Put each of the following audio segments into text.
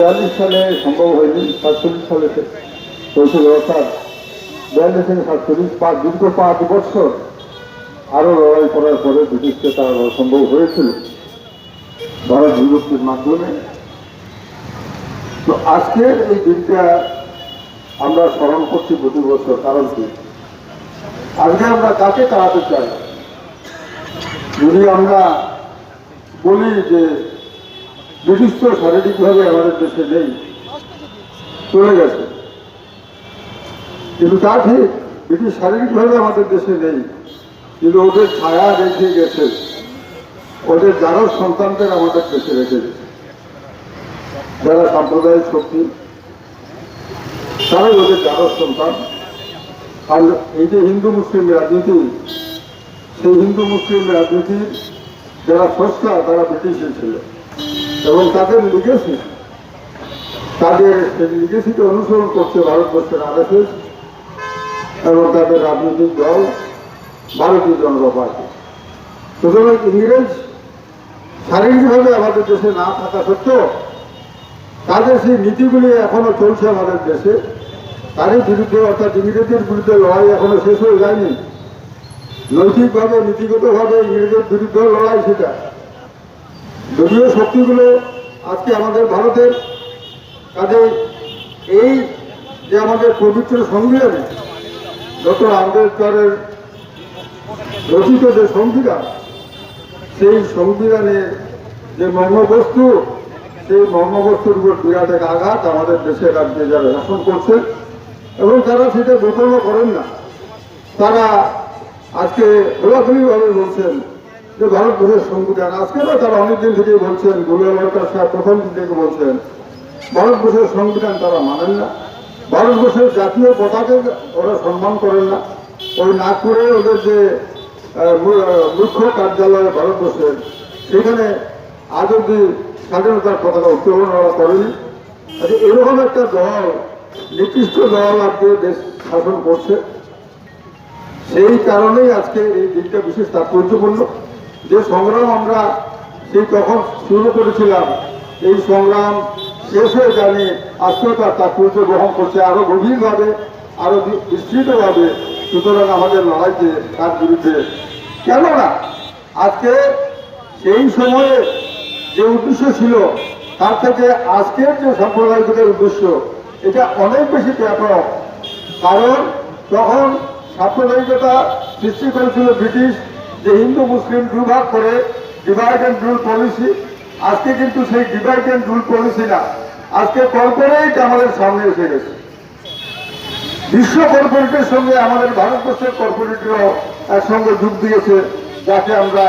বিয়াল্লিশ সালে সম্ভব হয়নি, সাতচল্লিশ সালে হয়েছিল অর্থাৎ বিয়াল্লিশ থেকে সাতচল্লিশ, পাঁচ, দীর্ঘ পাঁচ বছর আরও লড়াই করার পরে ব্রিটিশকে তার সম্ভব হয়েছিল ভারত বিভক্তির মাধ্যমে। তো আজকের এই দিনটা আমরা স্মরণ করছি প্রতি বছর, কারণ কি? আজকে আমরা কাকে তাড়াতে চাই? যদি আমরা বলি যে তো শারীরিকভাবে আমাদের দেশে নেই। চলে গেছে। কিন্তু তা ঠিক ব্রিটিশ শারীরিকভাবে আমাদের দেশে নেই। কিন্তু ওদের ছায়া রেখে গেছে। ওদের যারও সন্তানদের আমাদের দেশে রেখে যারা সাম্প্রদায়িক শক্তি, তারাই ওদের যারও সন্তান। আর এই যে হিন্দু মুসলিম রাজনীতি, সেই হিন্দু মুসলিম রাজনীতির যারা সস্তা তারা ব্রিটিশে ছিল। এবং তাদের লিগেসি তাদের লিগেসিকে অনুসরণ করছে ভারতবর্ষের আরএসএস এবং তাদের রাজনৈতিক দল ভারতীয় জনতা পার্টি। সুতরাং ইংরেজ শারীরিকভাবে আমাদের দেশে না থাকা সত্ত্বেও তাদের সেই নীতিগুলি এখনও চলছে আমাদের দেশে। তাদের বিরুদ্ধে অর্থাৎ ইংরেজের বিরুদ্ধে লড়াই এখনও শেষ হয়ে যায়নি। নৈতিকভাবে, নীতিগতভাবে ইংরেজের বিরুদ্ধে লড়াই সেটা। যদিও শক্তিগুলো আজকে আমাদের ভারতের কাজে এই যে আমাদের পবিত্র সংবিধান ডক্টর আম্বেদকরের রচিত যে সংবিধান, সেই সংবিধানের যে মর্মবস্তু, সেই মর্মবস্তুর উপর বিরাট এক আঘাত আমাদের দেশের রাজ্যে যারা শাসন করছে এবং তারা সেটা গোপনও করেন না, তারা আজকে খোলাখুলিভাবে বলছেন যে ভারতবর্ষের সংবিধান, আজকে না তারা অনেকদিন থেকে বলছেন লড়কার সাহেব প্রথম দিন থেকে বলছেন, ভারতবর্ষের সংবিধান তারা মানেন না। ভারতবর্ষের জাতীয় পতাকে ওরা সম্মান করেন না। ওই নাগপুরে ওদের যে মুখ্য কার্যালয় ভারতবর্ষের সেখানে আজ অব্দি স্বাধীনতার পতাকা উত্তোলন ওরা করেনি। আচ্ছা এরকম একটা দল নির্দিষ্ট দল আজকে দেশ শাসন করছে। সেই কারণেই আজকে এই দিনটা বিশেষ তাৎপর্যপূর্ণ। যে সংগ্রাম আমরা সেই তখন শুরু করেছিলাম, এই সংগ্রাম শেষ হয়ে জানি আজকেও তার তাৎপর্য গ্রহণ করছে আরও গভীরভাবে, আরও বি- বিস্তৃতভাবে। সুতরাং আমাদের লড়াইতে তার বিরুদ্ধে কেননা, আজকে সেই সময়ে যে উদ্দেশ্য ছিল, তার থেকে আজকের যে সাম্প্রদায়িকতার উদ্দেশ্য, এটা অনেক বেশি ব্যাপক। কারণ তখন সাম্প্রদায়িকতা সৃষ্টি করেছিল ব্রিটিশ যে হিন্দু মুসলিম দুভাগ করে ডিভাইড অ্যান্ড রুল পলিসি আজকে কিন্তু সেই ডিভাইড অ্যান্ড রুল পলিসি না। আজকে কর্পোরেট আমাদের সামনে এসে গেছে। বিশ্ব কর্পোরেটের সঙ্গে আমাদের ভারতবর্ষের কর্পোরেটরাও একসঙ্গে যোগ দিয়েছে, যাকে আমরা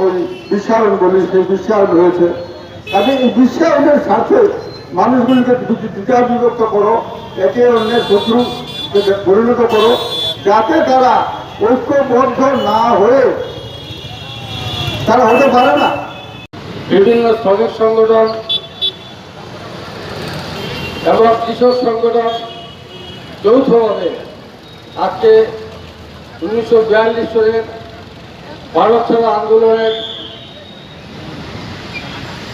ওই বিশ্বায়ন বলি, সেই বিশ্বায়ন হয়েছে। কাজে এই বিশ্বায়নের সাথে মানুষগুলিকে দ্বিধা বিভক্ত করো, একে অন্যের শত্রু পরিণত করো, যাতে তারা ঐক্যবদ্ধ না হয়ে তারা হতে পারে না। বিভিন্ন শ্রমিক সংগঠন এবং কৃষক সংগঠন যৌথভাবে আজকে উনিশশো বিয়াল্লিশ সালের ভারত ছাড়ো আন্দোলনের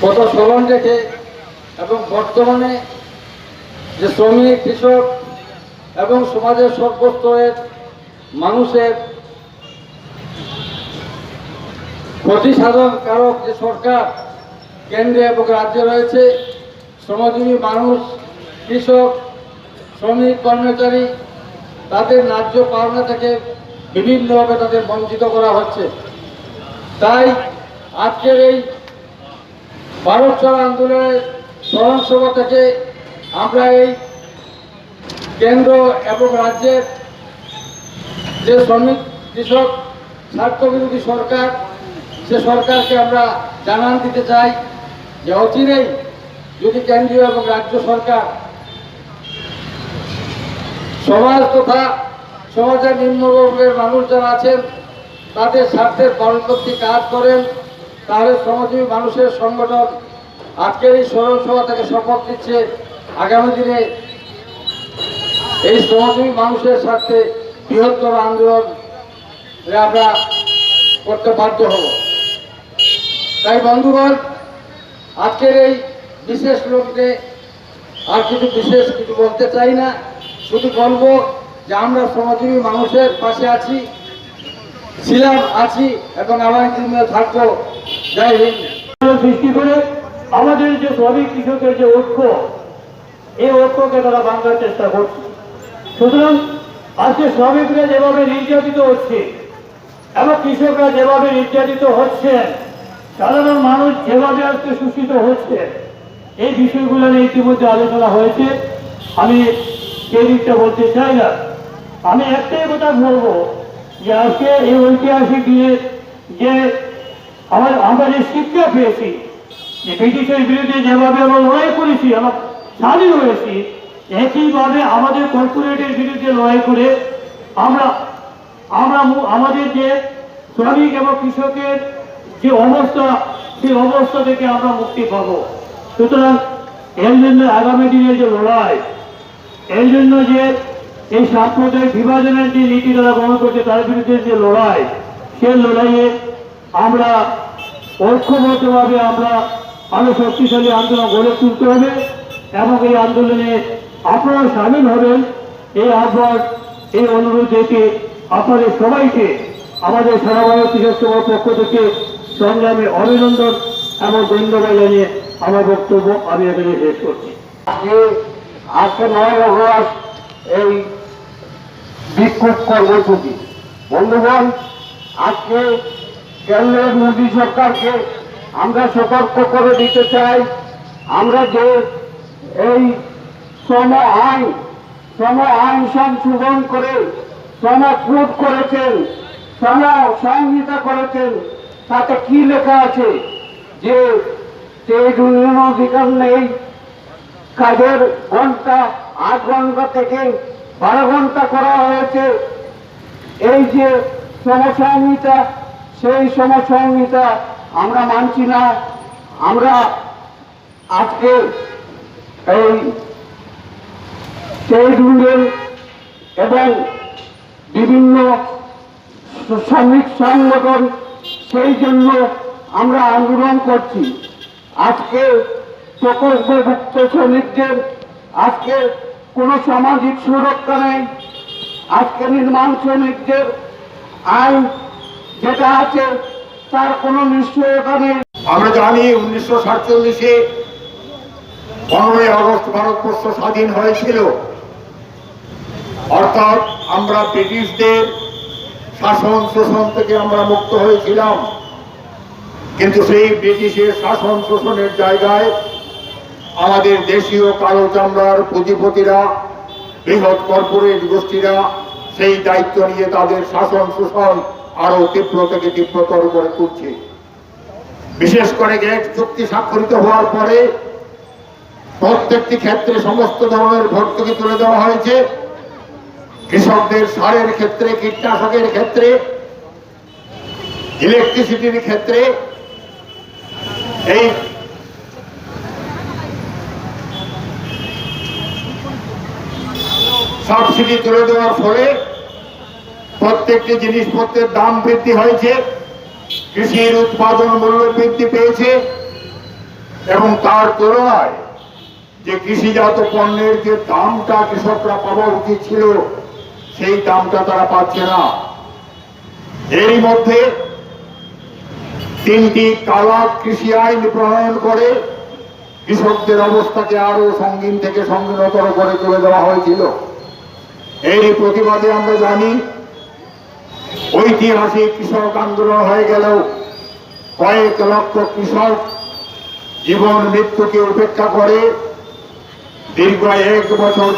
কথা স্মরণ রেখে এবং বর্তমানে যে শ্রমিক, কৃষক এবং সমাজের সর্বস্তরের মানুষের ক্ষতি সাধন কারক যে সরকার, কেন্দ্রে এবং রাজ্যে রয়েছে, শ্রমজীবী মানুষ, কৃষক, শ্রমিক, কর্মচারী, তাদের ন্যায্য পাওনা থেকে বিভিন্নভাবে তাদের বঞ্চিত করা হচ্ছে। তাই আজকের এই ভারত ছাড় আন্দোলনের স্মরণসভা থেকে আমরা এই কেন্দ্র এবং রাজ্যের যে শ্রমিক, কৃষক, স্বার্থবিরোধী সরকার, সে সরকারকে আমরা জানান দিতে চাই যে অচিরেই যদি কেন্দ্রীয় এবং রাজ্য সরকার সমাজ তথা সমাজের নিম্নবর্গের মানুষ যারা আছেন, তাদের স্বার্থের পরবর্তী কাজ করেন, তাহলে শ্রমজীবী মানুষের সংগঠন আজকের এই স্মরণ সভা থেকে শপথ দিচ্ছে আগামী দিনে এই শ্রমজীবী মানুষের স্বার্থে বৃহত্তর আন্দোলন আমরা করতে বাধ্য হব। তাই বন্ধুগণ, আজকের এই বিশেষ লগ্নে আর কিছু বিশেষ কিছু বলতে চাই না। শুধু বলব যে আমরা শ্রমজীবী মানুষের পাশে আছি, ছিলাম, আছি এবং আগামী দিনে থাকব। জয় হিন্দ। সৃষ্টি করে আমাদের যে শ্রমিক কৃষকের যে ঐক্য, এই ঐক্যকে তারা ভাঙার চেষ্টা করছে। সুতরাং আজকে শ্রমিকরা যেভাবে নির্যাতিত হচ্ছে এবং কৃষকরা যেভাবে নির্যাতিত হচ্ছে সাধারণ মানুষ যেভাবে আজকে শোষিত হচ্ছে, এই বিষয়গুলো নিয়ে ইতিমধ্যে আলোচনা হয়েছে। আমি সেই দিকটা বলতে চাই না। আমি একটাই কথা বলব যে আজকে এই ঐতিহাসিক দিনে যে আমার, আমরা যে শিক্ষা পেয়েছি, যে ব্রিটিশের বিরুদ্ধে যেভাবে আমরা লড়াই করেছি আমরা স্বাধীন হয়েছি একইভাবে আমাদের কর্পোরেটের বিরুদ্ধে লড়াই করে আমরা আমরা আমাদের যে শ্রমিক এবং কৃষকের যে অবস্থা সেই অবস্থা থেকে আমরা মুক্তি পাব। সুতরাং এর জন্য আগামী দিনের যে লড়াই, এর জন্য যে এই সাম্প্রদায়িক বিভাজনের যে নীতি তারা গ্রহণ করছে, তার বিরুদ্ধে যে লড়াই, সে লড়াইয়ে আমরা ঐক্যবদ্ধভাবে আমরা আরও শক্তিশালী আন্দোলন গড়ে তুলতে হবে এবং এই আন্দোলনে আপনারা সামিল হবেন। এই আহ্বান, এই অনুরোধ রেখে আপনাদের সবাইকে, আমাদের সারা ভারত সভার পক্ষ থেকে সংগ্রামে অভিনন্দন এবং ধন্যবাদ জানিয়ে আমার বক্তব্য আমি এখানে শেষ করছি। আজকে নয় আগস্ট এই বিক্ষোভ কর্মসূচি। বন্ধুগণ, আজকে কেন্দ্রের মোদী সরকারকে আমরা সতর্ক করে দিতে চাই। আমরা যে এই শ্রম আইন শ্রম আইন সংশোধন করে শ্রম কোড করেছেন শ্রম সংহিতা করেছেন। তাতে কি লেখা আছে? যে ট্রেড ইউনিয়ন অধিকার নেই, কাজের ঘণ্টা, আট ঘণ্টা থেকে বারো ঘণ্টা করা হয়েছে। এই যে সমসংহিতা সেই সমসংহিতা আমরা মানছি না। আমরা আজকে এই ট্রেড এবং বিভিন্ন শ্রমিক সংগঠন, সেই জন্য আমরা আন্দোলন করছি। আজকে প্রকল্পভুক্ত শ্রমিকদের, আজকে কোনো সামাজিক সুরক্ষা নেই। আজকে নির্মাণ শ্রমিকদের আইন যেটা আছে, তার কোনো নিশ্চয়তা নেই। আমরা জানি উনিশশো সাতচল্লিশে পনেরোই আগস্ট ভারতবর্ষ স্বাধীন হয়েছিল। অর্থাৎ আমরা ব্রিটিশদের শাসন শোষণ থেকে আমরা মুক্ত হয়েছিলাম। কিন্তু সেই ব্রিটিশের শাসন শোষণের জায়গায় আমাদের দেশীয় কালো চামড়ার পুঁজিপতিরা, বৃহৎ কর্পোরেট গোষ্ঠীরা সেই দায়িত্ব নিয়ে তাদের শাসন শোষণ আরও তীব্র থেকে তীব্রতর করে তুলছে। বিশেষ করে গ্রেট চুক্তি স্বাক্ষরিত হওয়ার পরে প্রত্যেকটি ক্ষেত্রে সমস্ত ধরনের ভর্তুকি তুলে দেওয়া হয়েছে। কৃষকদের সারের ক্ষেত্রে, কীটনাশকের ক্ষেত্রে ইলেকট্রিসিটির ক্ষেত্রে, এই সাবসিডি তুলে দেওয়ার ফলে প্রত্যেকটি জিনিসপত্রের দাম বৃদ্ধি হয়েছে, কৃষির উৎপাদন মূল্য বৃদ্ধি পেয়েছে, এবং তার তুলনায় যে কৃষিজাত পণ্যের যে দামটা কৃষকরা পাওয়া উচিত ছিল সেই দামটা তারা পাচ্ছে না। এরই মধ্যে তিনটি কালা কৃষি আইন প্রণয়ন করে কৃষকদের অবস্থাকে আরও সঙ্গীন থেকে সঙ্গীনতর করে তুলে দেওয়া হয়েছিল। এই প্রতিবাদে আমরা জানি, ঐতিহাসিক কৃষক আন্দোলন হয়ে গেল কয়েক লক্ষ কৃষক জীবন মৃত্যুকে উপেক্ষা করে দীর্ঘ এক বছর